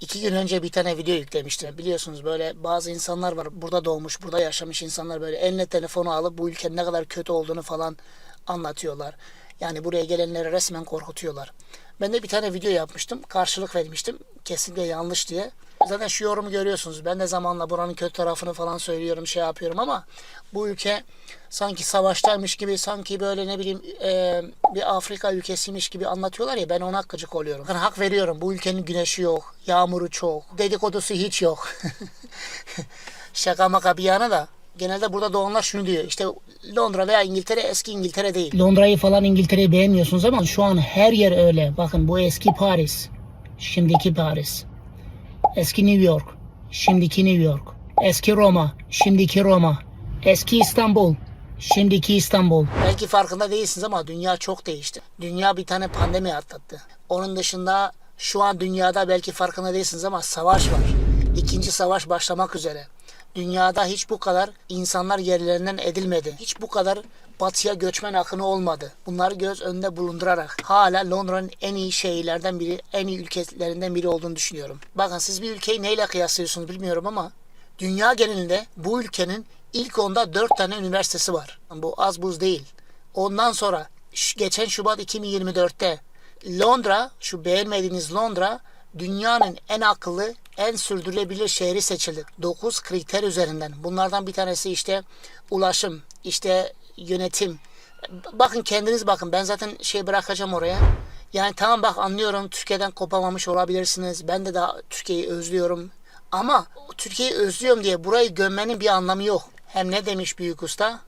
İki gün önce bir tane video yüklemiştim. Biliyorsunuz böyle bazı insanlar var. Burada doğmuş, burada yaşamış insanlar böyle eline telefonu alıp bu ülkenin ne kadar kötü olduğunu falan anlatıyorlar. Yani buraya gelenleri resmen korkutuyorlar. Ben de bir tane video yapmıştım. Karşılık vermiştim. Kesinlikle yanlış diye. Zaten şu yorumu görüyorsunuz. Ben de zamanla buranın kötü tarafını falan söylüyorum, şey yapıyorum ama bu ülke sanki savaştaymış gibi, sanki böyle ne bileyim e, bir Afrika ülkesiymiş gibi anlatıyorlar ya ben ona gıcık oluyorum. Yani hak veriyorum. Bu ülkenin güneşi yok, yağmuru çok, dedikodusu hiç yok. Şaka maka bir yana da genelde burada doğanlar şunu diyor. İşte Londra veya İngiltere eski İngiltere değil. Londra'yı falan İngiltere'yi beğenmiyorsunuz ama şu an her yer öyle. Bakın bu eski Paris. Şimdiki Paris. Eski New York. Şimdiki New York. Eski Roma. Şimdiki Roma. Eski İstanbul. Şimdiki İstanbul. Belki farkında değilsiniz ama dünya çok değişti. Dünya bir tane pandemi atlattı. Onun dışında şu an dünyada belki farkında değilsiniz ama savaş var. İkinci savaş başlamak üzere. Dünyada hiç bu kadar insanlar yerlerinden edilmedi. Hiç bu kadar batıya göçmen akını olmadı. Bunları göz önünde bulundurarak hala Londra'nın en iyi şehirlerden biri, en iyi ülkelerinden biri olduğunu düşünüyorum. Bakın siz bir ülkeyi neyle kıyaslıyorsunuz bilmiyorum ama dünya genelinde bu ülkenin ilk onda 4 tane üniversitesi var. Bu az buz değil. Ondan sonra geçen Şubat 2024'te Londra, şu beğenmediğiniz Londra dünyanın en akıllı, en sürdürülebilir şehri seçildi. 9 kriter üzerinden. Bunlardan bir tanesi işte ulaşım, işte yönetim. Bakın kendiniz bakın. Ben zaten şey bırakacağım oraya. Yani tamam bak anlıyorum Türkiye'den kopamamış olabilirsiniz. Ben de daha Türkiye'yi özlüyorum. Ama Türkiye'yi özlüyorum diye burayı gömmenin bir anlamı yok. Hem ne demiş büyük usta?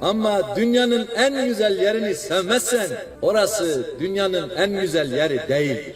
Ama dünyanın en güzel yerini sevmezsen orası dünyanın en güzel yeri değildir.